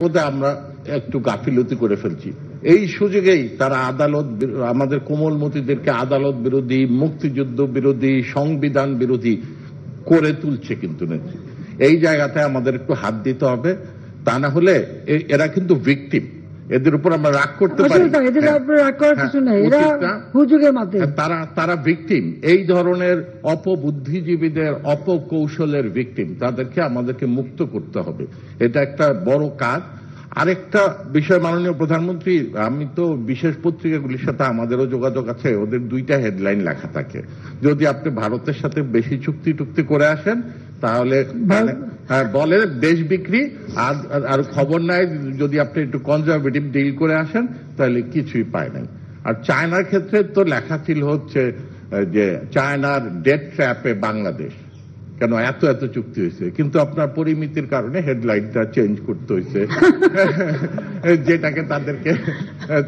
বোধহয় আমরা একটু গাফিলতি করে ফেলছি। এই সুযোগেই তারা আদালত আমাদের কোমলমতিদেরকে আদালত বিরোধী, মুক্তিযুদ্ধ বিরোধী, সংবিধান বিরোধী করে তুলছে কিন্তু। এই জায়গাতে আমাদের একটু হাত দিতে হবে। তা না হলে এরা কিন্তু ভিকটিম এদের উপর আমরা রাগ করতে পারি। হ্যাঁ, হ্যাঁ, হ্যাঁ, তারা তারা ভিকটিম এই ধরনের অপবুদ্ধিজীবীদের অপকৌশলের ভিকটিম তাদেরকে আমাদেরকে মুক্ত করতে হবে। এটা একটা বড় কাজ। আরেকটা বিষয় মাননীয় প্রধানমন্ত্রী আমি তো বিশেষ পত্রিকাগুলির সাথে আমাদেরও যোগাযোগ আছে ওদের দুইটা হেডলাইন লেখা থাকে। যদি আপনি ভারতের সাথে বেশি চুক্তি টুক্তি করে আসেন তাহলে বলে দেশ বিক্রি, আর খবর নাই, যদি আপনি একটু কনজারভেটিভ ডিল করে আসেন, তাহলে কিছুই পায় আর চায়নার ক্ষেত্রে তো লেখা ছিল হচ্ছে যে চায়নার ডেট ট্র্যাপে বাংলাদেশ। কেন? এত এত চুক্তি হয়েছে। কিন্তু আপনার পরিমিতির কারণে হেডলাইটটা চেঞ্জ করতে হয়েছে। যেটাকে তাদেরকে,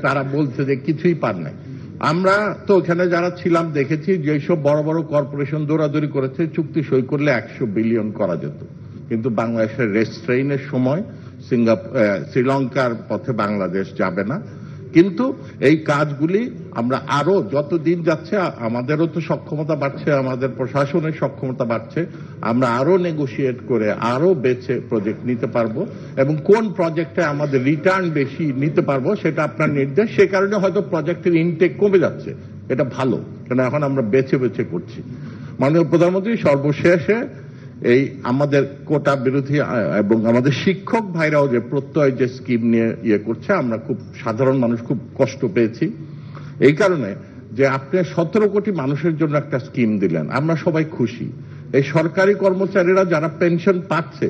তারা বলছে যে কিছুই পান নাই। আমরা তো ওখানে যারা ছিলাম, দেখেছি যেসব বড় বড় কর্পোরেশন দৌড়াদৌড়ি করেছে, চুক্তি সই করলে একশো বিলিয়ন করা যেত। কিন্তু বাংলাদেশের রেস্ট্রেইনের সময় সিঙ্গাপুর শ্রীলঙ্কার পথে বাংলাদেশ যাবে না। কিন্তু এই কাজগুলি আমরা আরও যত দিন যাচ্ছে, আমাদেরও তো সক্ষমতা বাড়ছে, আমাদের প্রশাসনের সক্ষমতা বাড়ছে, আমরা আরও নেগোশিয়েট করে আরও বেছে প্রজেক্ট নিতে পারব এবং কোন প্রজেক্টে আমাদের রিটার্ন বেশি নিতে পারব সেটা আপনার নির্দেশ। সে কারণে হয়তো প্রজেক্টের ইনটেক কমে যাচ্ছে। এটা ভালো। কারণ এখন আমরা বেছে বেছে করছি। মাননীয় প্রধানমন্ত্রী, সর্বশেষে এই আমাদের কোটা বিরোধী এবং আমাদের শিক্ষক ভাইরাও যে প্রত্যয় যে স্কিম নিয়ে ইয়ে করছে, আমরা খুব সাধারণ মানুষ খুব কষ্ট পেয়েছি। এই কারণে যে আপনি সতেরো কোটি মানুষের জন্য একটা স্কিম দিলেন, আমরা সবাই খুশি। এই সরকারি কর্মচারীরা যারা পেনশন পাচ্ছে,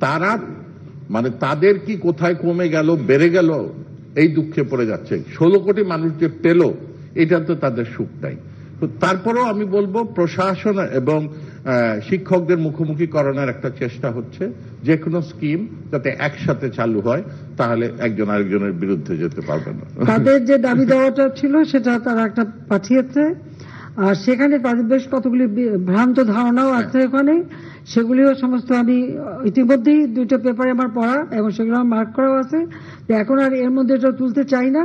তারা মানে তাদের কি কোথায় কমে গেল, বেড়ে গেল, এই দুঃখে পড়ে যাচ্ছে। ষোলো কোটি মানুষ যে পেল এটা তো তাদের সুখ নাই। তারপরেও আমি বলব প্রশাসন এবং শিক্ষকদের মুখোমুখি করানোর একটা চেষ্টা হচ্ছে। যে কোনো স্কিম যাতে একসাথে চালু হয় তাহলে একজন আরেকজনের বিরুদ্ধে যেতে পারবে না। তাদের যে দাবি দেওয়াটা ছিল সেটা তারা একটা পাঠিয়েছে। আর সেখানে তাদের বেশ কতগুলি ভ্রান্ত ধারণাও আছে ওখানে সেগুলিও সমস্ত আমি ইতিমধ্যেই দুটো পেপারে আমার পড়া এবং সেগুলো আমার মার্ক করাও আছে। এখন আর এর মধ্যে এটা তুলতে চাই না।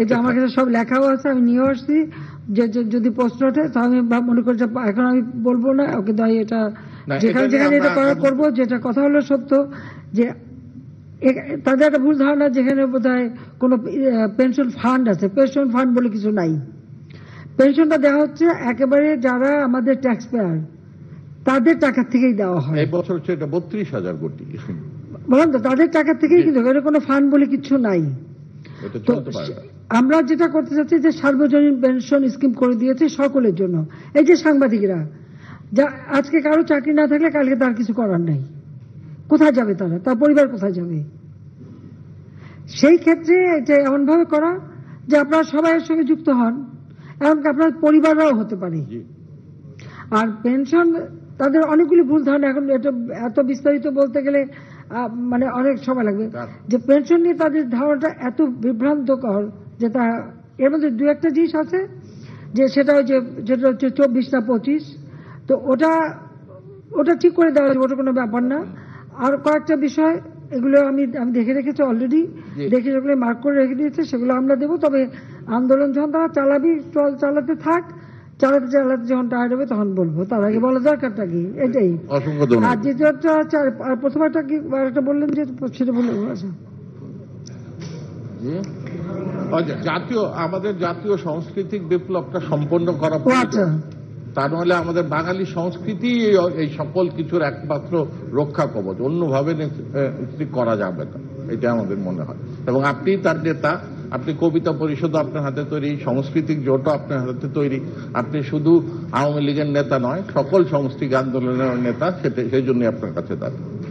এই যে আচ্ছা, আমার কাছে সব লেখাও আছে আমি নিয়ে আসছি। যে যদি প্রশ্ন ওঠে তো আমি মনে করি যে এখন আমি বলব না কিন্তু আমি এটা যেখানে এটা যেখানে এটা করা করব যেটা কথা হলো সত্য যে তাদের একটা ভুল ধারণা যেখানে বোধ হয় কোনো পেনশন ফান্ড আছে। পেনশন ফান্ড বলে কিছু নাই। পেনশনটা দেওয়া হচ্ছে একেবারে যারা আমাদের ট্যাক্স পেয়ার তাদের টাকা থেকেই দেওয়া হয়। এই বছর হচ্ছে এটা বত্রিশ হাজার কোটি। বললাম তো তাদের টাকা থেকেই কিন্তু এর কোনো ফান্ড বলে কিছু নাই। আমরা যেটা করতে চাচ্ছি যে সার্বজনীন পেনশন স্কিম করে দিয়েছে সকলের জন্য। এই যে সাংবাদিকরা যা আজকে কারও চাকরি না থাকলে কালকে তার কিছু করার নেই। কোথায় যাবে তারা? তার পরিবার কোথায় যাবে? সেই ক্ষেত্রে এটা এমনভাবে করা যে আপনারা সবাই এর সঙ্গে যুক্ত হন এমনকি আপনার পরিবাররাও হতে পারে। আর পেনশন তাদের অনেকগুলি ভুল ধারণা। এখন এটা এত বিস্তারিত বলতে গেলে মানে অনেক সময় লাগবে। যে পেনশন নিয়ে তাদের ধারণাটা এত বিভ্রান্তকর যে তা এর মধ্যে দু একটা জিনিস আছে যে সেটা হচ্ছে যেটা হচ্ছে চব্বিশ না পঁচিশ তো ওটা ওটা ঠিক করে দেওয়া যাবে ওটা কোনো ব্যাপার না। আর কয়েকটা বিষয় এগুলো আমি আমি দেখে রেখেছি অলরেডি দেখে যেগুলো মার্ক করে রেখে দিয়েছে সেগুলো আমরা দেবো তবে আন্দোলন যখন তারা চালাবি চল চালাতে থাক চালাতে চালাতে যখন টায়ার্ড হবে তখন বলব। তার আগে বলা দরকারটা কি এটাই। আর দ্বিতীয়টা আর প্রথমটা কি আর একটা বললেন যে সেটা বলে আচ্ছা আচ্ছা, জাতীয় আমাদের জাতীয় সাংস্কৃতিক বিপ্লবটা সম্পন্ন করা আচ্ছা। তা নাহলে আমাদের বাঙালি সংস্কৃতি এই- সকল কিছুর একমাত্র রক্ষা কবচ অন্যভাবে করা যাবে না। এটা আমাদের মনে হয়। এবং আপনি তার নেতা আপনি কবিতা পরিষদ আপনার হাতে তৈরি সাংস্কৃতিক জোটও আপনার হাতে তৈরি। আপনি শুধু আওয়ামী লীগের নেতা নয় সকল সাংস্কৃতিক আন্দোলনের নেতা সেটা সেই জন্যই আপনার কাছে দাঁড়িয়ে